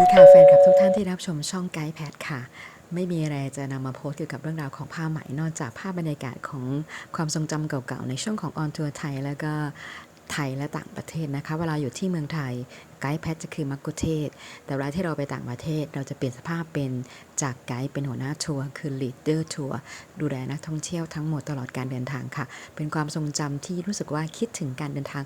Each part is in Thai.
ดีค่ะแฟนคลับทุกท่านที่รับชมช่องไกด์แพทค่ะ ไม่มีอะไรจะนำมาโพสเกี่ยวกับเรื่องราวของผ้าไหมนอกจากภาพบรรยากาศของความทรงจำเก่าๆ ในช่วงของออนทัวร์ไทย แล้วก็ ไทยและต่างประเทศนะคะ เวลาอยู่ที่เมืองไทยไกด์แพทจะคือมักกุเทศ แต่เวลาที่เราไปต่างประเทศ เราจะเปลี่ยนสภาพเป็นจากไกด์เป็นหัวหน้าทัวร์คือ leader ทัวร์ดูแลนักท่องเที่ยวทั้งหมดตลอดการเดินทางค่ะ เป็นความทรงจำที่รู้สึกว่าคิดถึงการเดินทาง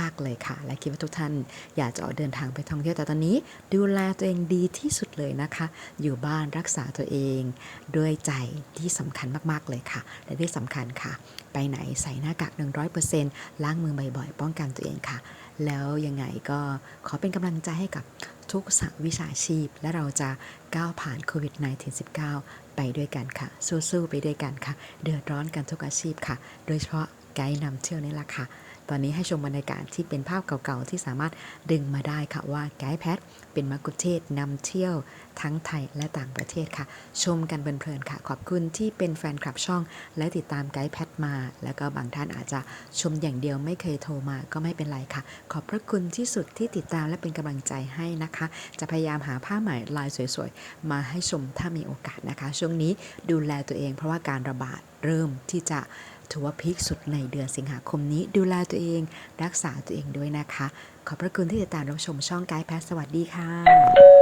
มาก ๆ เลยค่ะ และคิดว่าทุกท่านอยากจะออกเดินทางไปท่องเที่ยวแต่ตอนนี้ ดูแลตัวเองดีที่สุดเลยนะคะ อยู่บ้านรักษาตัวเอง ด้วยใจที่สำคัญมากๆเลยค่ะ และที่สำคัญค่ะ ไปไหนใส่หน้ากาก100%ล้างมือบ่อยๆป้องกันตัวเองค่ะ แล้วยังไงก็ขอเป็นกำลังใจให้กับทุกสาวิชาชีพ และเราจะก้าวผ่านโควิด -19 ไปด้วยกันค่ะ สู้ๆไปด้วยกันค่ะ เดือดร้อนกันทุกอาชีพค่ะ โดยเฉพาะไกด์นำเที่ยวนี่แหละค่ะ ตอนนี้ให้ชมบรรยากาศที่เป็นภาพเก่าๆ ที่สามารถดึงมาได้ค่ะว่าไกด์แพทเป็นมักกุเทศนำเที่ยวทั้งไทยและต่างประเทศค่ะ ชมกันเพลินๆค่ะ ขอบคุณที่เป็นแฟนคลับช่อง และติดตามไกด์แพทมา แล้วก็บางท่านอาจจะชมอย่างเดียวไม่เคยโทรมาก็ไม่เป็นไรค่ะ ขอบพระคุณที่สุดที่ติดตามและเป็นกำลังใจให้นะคะ จะพยายามหาผ้าใหม่ลายสวยๆ มาให้ชมถ้ามีโอกาสนะคะ ช่วงนี้ดูแลตัวเองเพราะว่าการระบาด เริ่มที่จะถือว่าพีคสุดในเดือนสิงหาคมนี้ ดูแลตัวเอง รักษาตัวเองด้วยนะคะ ขอบพระคุณที่ติดตามรับชมช่องไกด์แพทสวัสดีค่ะ